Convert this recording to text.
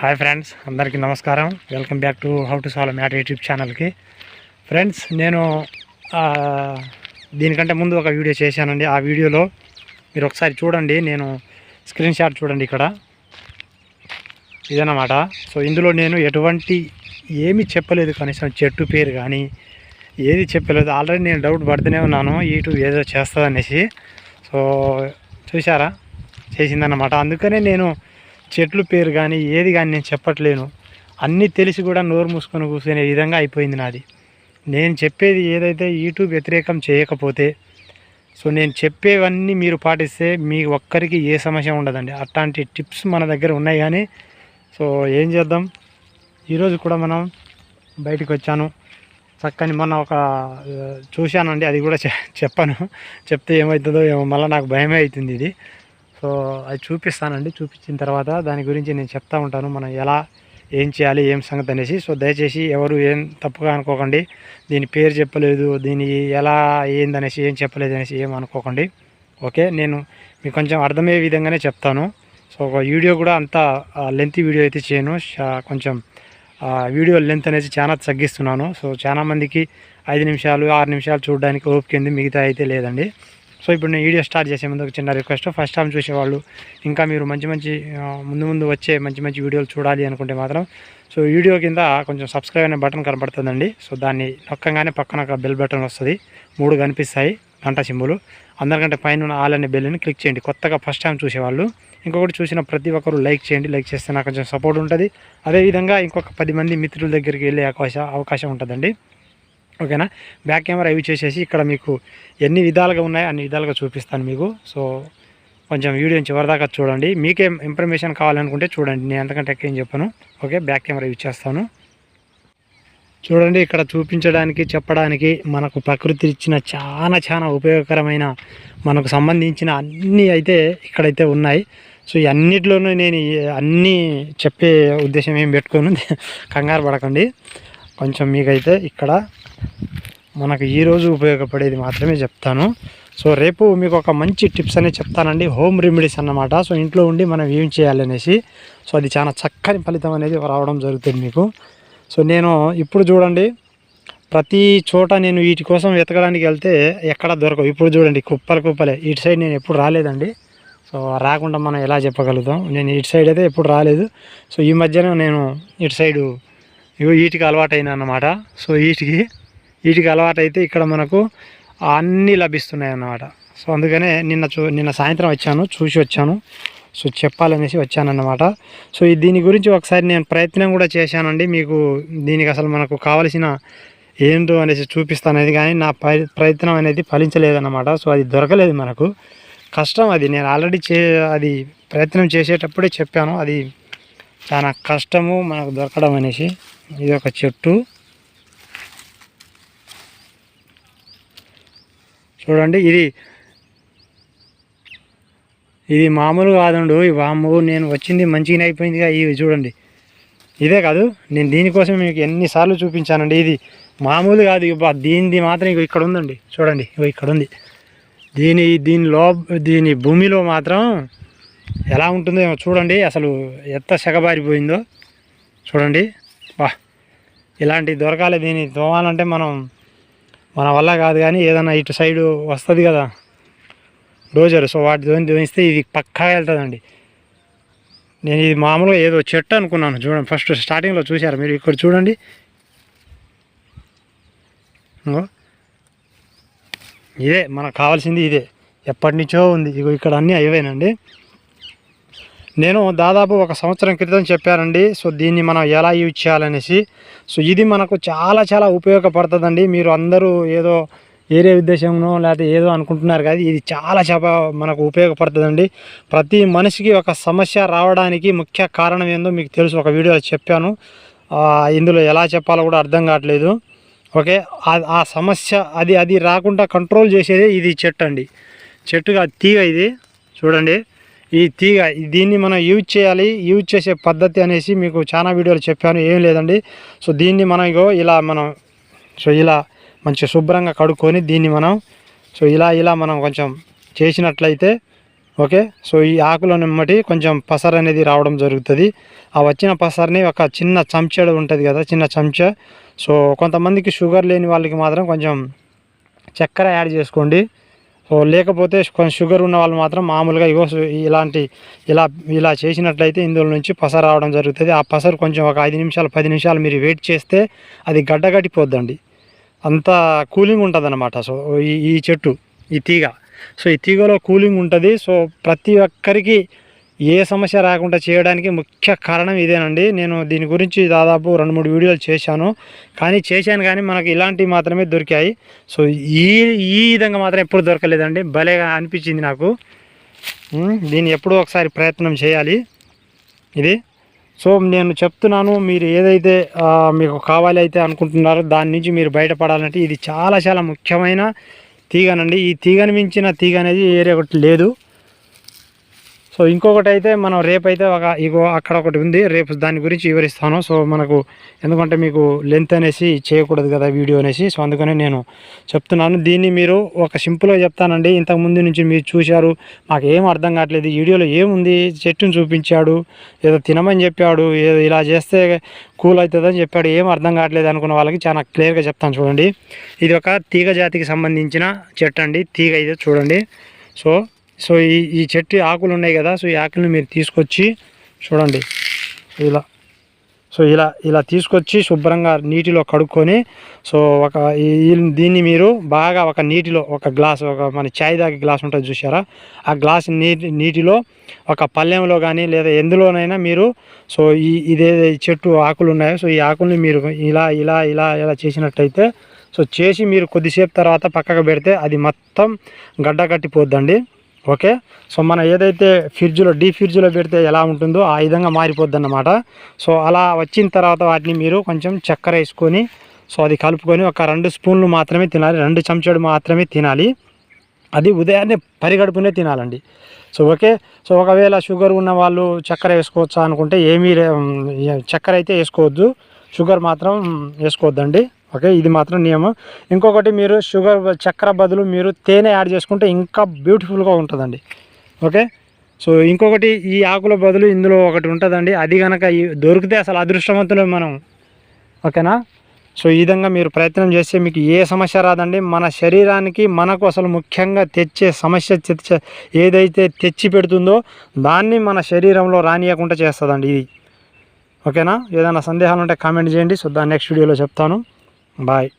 Hi friends అందరికీ నమస్కారం. Welcome back to how to solve matter YouTube ఛానల్కి. Friends నేను దీనికంటే ముందు ఒక వీడియో చేశానండి. ఆ వీడియోలో మీరు ఒకసారి చూడండి. నేను స్క్రీన్ షాట్ చూడండి ఇక్కడ. ఇదన్నమాట. సో ఇందులో నేను ఎటువంటి ఏమి చెప్పలేదు. కనీసం చెట్టు పేరు కానీ ఏది చెప్పలేదు. ఆల్రెడీ నేను డౌట్ పడుతూనే ఉన్నాను. యూట్యూబ్ ఏదో చేస్తుందనేసి. సో చూసారా చేసిందన్నమాట. అందుకనే నేను చెట్లు పేరు కానీ ఏది కానీ నేను చెప్పట్లేను. అన్నీ తెలిసి కూడా నోరు మూసుకొని కూర్చునే విధంగా అయిపోయింది నాది. నేను చెప్పేది ఏదైతే యూట్యూబ్ వ్యతిరేకం చేయకపోతే సో నేను చెప్పేవన్నీ మీరు పాటిస్తే మీ ఒక్కరికి ఏ సమస్య ఉండదండి. అట్లాంటి టిప్స్ మన దగ్గర ఉన్నాయి కానీ సో ఏం చేద్దాం? ఈరోజు కూడా మనం బయటికి వచ్చాను. చక్కని మొన్న ఒక చూశానండి. అది కూడా చె- చెప్పాను. చెప్తే ఏమవుతుందో ఏమో మళ్ళీ నాకు భయమే అవుతుంది ఇది. సో అది చూపిస్తానండి. చూపించిన తర్వాత దాని గురించి నేను చెప్తా ఉంటాను. మనం ఎలా ఏం చేయాలి ఏం సంగతి అనేసి. సో దయచేసి ఎవరు ఏం తప్పుగా అనుకోకండి. దీని పేరు చెప్పలేదు దీని ఎలా ఏందనేసి ఏం చెప్పలేదు అనేసి ఏం అనుకోకండి. ఓకే? నేను మీకు కొంచెం అర్థమయ్యే విధంగానే చెప్తాను. సో ఒక వీడియో కూడా అంత లెంత్ వీడియో అయితే చేయను. కొంచెం వీడియో లెంత్ అనేది చాలా తగ్గిస్తున్నాను. సో చాలా మందికి ఐదు నిమిషాలు ఆరు నిమిషాలు చూడడానికి ఓపికంది మిగతా అయితే లేదండి. సో ఇప్పుడు నేను వీడియో స్టార్ట్ చేసే ముందు ఒక చిన్న రిక్వెస్ట్ ఫస్ట్ టైం చూసేవాళ్ళు. ఇంకా మీరు మంచి మంచి ముందు ముందు వచ్చే మంచి మంచి వీడియోలు చూడాలి అనుకుంటే మాత్రం. సో వీడియో కింద కొంచెం సబ్స్క్రైబ్ అనే బటన్ కనపడుతుందండి సో దాన్ని నొక్కగానే పక్కన ఒక బెల్ బటన్ వస్తుంది. మూడు కనిపిస్తాయి గంట సింబులు. అందరికంటే పైన ఉన్న ఆల్ అనే బెల్ని క్లిక్ చేయండి. కొత్తగా ఫస్ట్ టైం చూసేవాళ్ళు. ఇంకొకటి చూసిన ప్రతి ఒక్కరు లైక్ చేయండి. లైక్ చేస్తే నాకు కొంచెం సపోర్ట్ ఉంటుంది. అదేవిధంగా ఇంకొక పది మంది మిత్రుల దగ్గరికి వెళ్ళే అవకాశం అవకాశం ఉంటుందండి. ఓకేనా? బ్యాక్ కెమెరా యూజ్ చేసేసి ఇక్కడ మీకు ఎన్ని విధాలుగా ఉన్నాయో అన్ని విధాలుగా చూపిస్తాను మీకు. సో కొంచెం వీడియో చివరిదాకా చూడండి. మీకేం ఇన్ఫర్మేషన్ కావాలనుకుంటే చూడండి. నేను ఎంతకంటే ఎక్కువ ఏం చెప్పను. ఓకే? బ్యాక్ కెమెరా యూజ్ చేస్తాను. చూడండి ఇక్కడ చూపించడానికి చెప్పడానికి మనకు ప్రకృతి ఇచ్చిన చాలా చాలా ఉపయోగకరమైన మనకు సంబంధించిన అన్నీ అయితే ఇక్కడైతే ఉన్నాయి. సో ఈ అన్నిటిలోనూ నేను అన్నీ చెప్పే ఉద్దేశం ఏం పెట్టుకోను. కంగారు పడకండి. కొంచెం మీకైతే ఇక్కడ మనకు ఈరోజు ఉపయోగపడేది మాత్రమే చెప్తాను. సో రేపు మీకు ఒక మంచి టిప్స్ అనేది చెప్తానండి. హోమ్ రెమెడీస్ అన్నమాట. సో ఇంట్లో ఉండి మనం ఏం చేయాలనేసి సో అది చాలా చక్కని ఫలితం అనేది రావడం జరుగుతుంది మీకు. సో నేను ఇప్పుడు చూడండి. ప్రతి చోట నేను వీటి కోసం వెతకడానికి వెళ్తే ఎక్కడ దొరకవు. ఇప్పుడు చూడండి కుప్పలు కుప్పలే. ఇటు సైడ్ నేను ఎప్పుడు రాలేదండి. సో రాకుండా మనం ఎలా చెప్పగలుగుతాం? నేను ఇటు సైడ్ అయితే ఎప్పుడు రాలేదు. సో ఈ మధ్యన నేను ఇటు సైడు ఇగో వీటికి అలవాటు అయినా అన్నమాట. సో వీటికి వీటికి అలవాటైతే ఇక్కడ మనకు అన్నీ లభిస్తున్నాయి అన్నమాట సో అందుకనే నిన్న చూ నిన్న సాయంత్రం వచ్చాను చూసి వచ్చాను. సో చెప్పాలనేసి వచ్చానన్నమాట. సో ఈ దీని గురించి ఒకసారి నేను ప్రయత్నం కూడా చేశానండి. మీకు దీనికి అసలు మనకు కావలసిన ఏంటో అనేసి చూపిస్తాను అనేది కానీ నా ప్రయత్నం అనేది ఫలించలేదన్నమాట. సో అది దొరకలేదు మనకు. కష్టం అది. నేను ఆల్రెడీ చే అది ప్రయత్నం చేసేటప్పుడే చెప్పాను. అది చాలా కష్టము మనకు దొరకడం అనేసి. ఇది ఒక చెట్టు. చూడండి ఇది ఇది మామూలు కాదండు. ఈ వాము నేను వచ్చింది మంచిగా అయిపోయిందిగా ఇవి చూడండి. ఇదే కాదు నేను దీనికోసం మీకు ఎన్నిసార్లు చూపించానండి. ఇది మామూలు కాదు దీనిది మాత్రం ఇక ఇక్కడ ఉందండి. చూడండి ఇగో ఇక్కడ ఉంది. దీని దీని లో దీని భూమిలో మాత్రం ఎలా ఉంటుందో ఏమో చూడండి. అసలు ఎంత సెగబారిపోయిందో చూడండి. వా ఇలాంటి దొరకాలి దీన్ని తోమాలంటే మనం మన వల్ల కాదు కానీ ఏదైనా ఇటు సైడు వస్తుంది కదా. డోజర్ సో వాటి ధ్వని ధ్వనిస్తే ఇది పక్కా వెళ్తుందండి. నేను ఇది మామూలుగా ఏదో చెట్టు అనుకున్నాను చూడండి. ఫస్ట్ స్టార్టింగ్లో చూశారు మీరు. ఇక్కడ చూడండి. ఇదే మనకు కావాల్సింది ఇదే. ఎప్పటి నుంచో ఉంది. ఇగో ఇక్కడ అన్నీ అయ్యేనండి నేను దాదాపు ఒక సంవత్సరం క్రితం చెప్పానండి. సో దీన్ని మనం ఎలా యూజ్ చేయాలనేసి. సో ఇది మనకు చాలా చాలా ఉపయోగపడుతుందండి. మీరు అందరూ ఏదో ఏరే ఉద్దేశంలో లేకపోతే ఏదో అనుకుంటున్నారు కానీ ఇది చాలా చాలా మనకు ఉపయోగపడుతుందండి. ప్రతి మనిషికి ఒక సమస్య రావడానికి ముఖ్య కారణం ఏందో మీకు తెలుసు. ఒక వీడియో చెప్పాను. ఇందులో ఎలా చెప్పాలో కూడా అర్థం కావట్లేదు. ఓకే? ఆ సమస్య అది అది రాకుండా కంట్రోల్ చేసేది ఇది చెట్టు అండి. చెట్టుగా తీగ ఇది. చూడండి. ఈ తీగ దీన్ని మనం యూజ్ చేయాలి. యూజ్ చేసే పద్ధతి అనేసి మీకు చాలా వీడియోలు చెప్పాను. ఏం లేదండి. సో దీన్ని మనం ఇగో ఇలా మనం సో ఇలా మంచి శుభ్రంగా కడుక్కొని దీన్ని మనం సో ఇలా ఇలా మనం కొంచెం చేసినట్లయితే ఓకే? సో ఈ ఆకులను బట్టి కొంచెం పసర అనేది రావడం జరుగుతుంది. ఆ వచ్చిన పసర్ని ఒక చిన్న చెంచాడు ఉంటుంది కదా చిన్న చెంచా. సో కొంతమందికి షుగర్ లేని వాళ్ళకి మాత్రం కొంచెం చక్కెర యాడ్ చేసుకోండి. లేకపోతే కొంచెం షుగర్ ఉన్న వాళ్ళు మాత్రం మామూలుగా ఇగో ఇలాంటి ఇలా ఇలా చేసినట్లయితే ఇందులో నుంచి పసరు రావడం జరుగుతుంది. ఆ పసరు కొంచెం ఒక ఐదు నిమిషాలు పది నిమిషాలు మీరు వెయిట్ చేస్తే అది గడ్డగట్టిపోద్దండి. అంత కూలింగ్ ఉంటుంది అనమాట సో ఈ ఈ చెట్టు ఈ తీగ. సో ఈ తీగలో కూలింగ్ ఉంటుంది. సో ప్రతి ఒక్కరికి ఏ సమస్య రాకుండా చేయడానికి ముఖ్య కారణం ఇదేనండి. నేను దీని గురించి దాదాపు రెండు మూడు వీడియోలు చేశాను. కానీ చేశాను కానీ మనకు ఇలాంటివి మాత్రమే దొరికాయి. సో ఈ ఈ విధంగా మాత్రం ఎప్పుడు దొరకలేదండి. భలేగా అనిపించింది నాకు. దీన్ని ఎప్పుడూ ఒకసారి ప్రయత్నం చేయాలి. ఇది. సో నేను చెప్తున్నాను మీరు ఏదైతే మీకు కావాలి అయితే అనుకుంటున్నారో దాని నుంచి మీరు బయటపడాలంటే ఇది చాలా చాలా ముఖ్యమైన తీగనండి. ఈ తీగను మించిన తీగ అనేది ఏరే ఒకటి లేదు. సో ఇంకొకటి అయితే మనం రేపైతే ఒక ఇగో అక్కడ ఒకటి ఉంది. రేపు దాని గురించి వివరిస్తాను. సో మనకు ఎందుకంటే మీకు లెంత్ అనేసి చేయకూడదు కదా వీడియో అనేసి. సో అందుకనే నేను చెప్తున్నాను. దీన్ని మీరు ఒక సింపుల్గా చెప్తానండి. ఇంతకుముందు నుంచి మీరు చూశారు. మాకు ఏం అర్థం కావట్లేదు. వీడియోలో ఏముంది? చెట్టును చూపించాడు. ఏదో తినమని చెప్పాడు. ఏదో ఇలా చేస్తే కూల్ అవుతుందని చెప్పాడు. ఏం అర్థం కావట్లేదు అనుకున్న వాళ్ళకి చాలా క్లియర్గా చెప్తాను చూడండి. ఇది ఒక తీగ జాతికి సంబంధించిన చెట్టు అండి. తీగ ఇది చూడండి. సో సో ఈ ఈ చెట్టు ఆకులు ఉన్నాయి కదా సో ఈ ఆకులను మీరు తీసుకొచ్చి చూడండి. ఇలా. సో ఇలా ఇలా తీసుకొచ్చి శుభ్రంగా నీటిలో కడుక్కొని సో ఒక దీన్ని మీరు బాగా ఒక నీటిలో ఒక గ్లాస్ ఒక మన చాయ్ దాకా గ్లాస్ ఉంటుంది చూసారా ఆ గ్లాస్ నీటి నీటిలో ఒక పళ్ళెంలో కానీ లేదా ఎందులోనైనా మీరు సో ఈ ఇదే ఈ చెట్టు ఆకులు ఉన్నాయో సో ఈ ఆకుల్ని మీరు ఇలా ఇలా ఇలా ఇలా చేసినట్టయితే సో చేసి మీరు కొద్దిసేపు తర్వాత పక్కకు పెడితే అది మొత్తం గడ్డ కట్టిపోద్దండి ఓకే? సో మనం ఏదైతే ఫ్రిడ్జ్లో డీ ఫ్రిడ్జ్లో పెడితే ఎలా ఉంటుందో ఆ విధంగా మారిపోద్ది అన్నమాట సో అలా వచ్చిన తర్వాత వాటిని మీరు కొంచెం చక్కెర వేసుకొని సో అది కలుపుకొని ఒక రెండు స్పూన్లు మాత్రమే తినాలి. రెండు చెంచాడు మాత్రమే తినాలి. అది ఉదయాన్నే పరిగడుపునే తినాలండి. So okay? సో ఒకవేళ షుగర్ ఉన్న వాళ్ళు చక్కెర వేసుకోవచ్చా అనుకుంటే ఏమీ చక్కెర అయితే వేసుకోవద్దు. షుగర్ మాత్రం వేసుకోవద్దండి. ఓకే? ఇది మాత్రం నియమం. ఇంకొకటి మీరు షుగర్ చక్కెర బదులు మీరు తేనె యాడ్ చేసుకుంటే ఇంకా బ్యూటిఫుల్గా ఉంటుందండి. ఓకే? సో ఇంకొకటి ఈ ఆకుల బదులు ఇందులో ఒకటి ఉంటుందండి. అది కనుక దొరికితే అసలు అదృష్టవంతులు మనం. ఓకేనా? సో ఈ విధంగా మీరు ప్రయత్నం చేస్తే మీకు ఏ సమస్య రాదండి. మన శరీరానికి మనకు అసలు ముఖ్యంగా తెచ్చే సమస్య తెచ్చే ఏదైతే తెచ్చి పెడుతుందో దాన్ని మన శరీరంలో రానియకుండా చేస్తుందండి ఇది. ఓకేనా? ఏదైనా సందేహాలు ఉంటే కామెంట్ చేయండి. సో దాన్ని నెక్స్ట్ వీడియోలో చెప్తాను. Bye.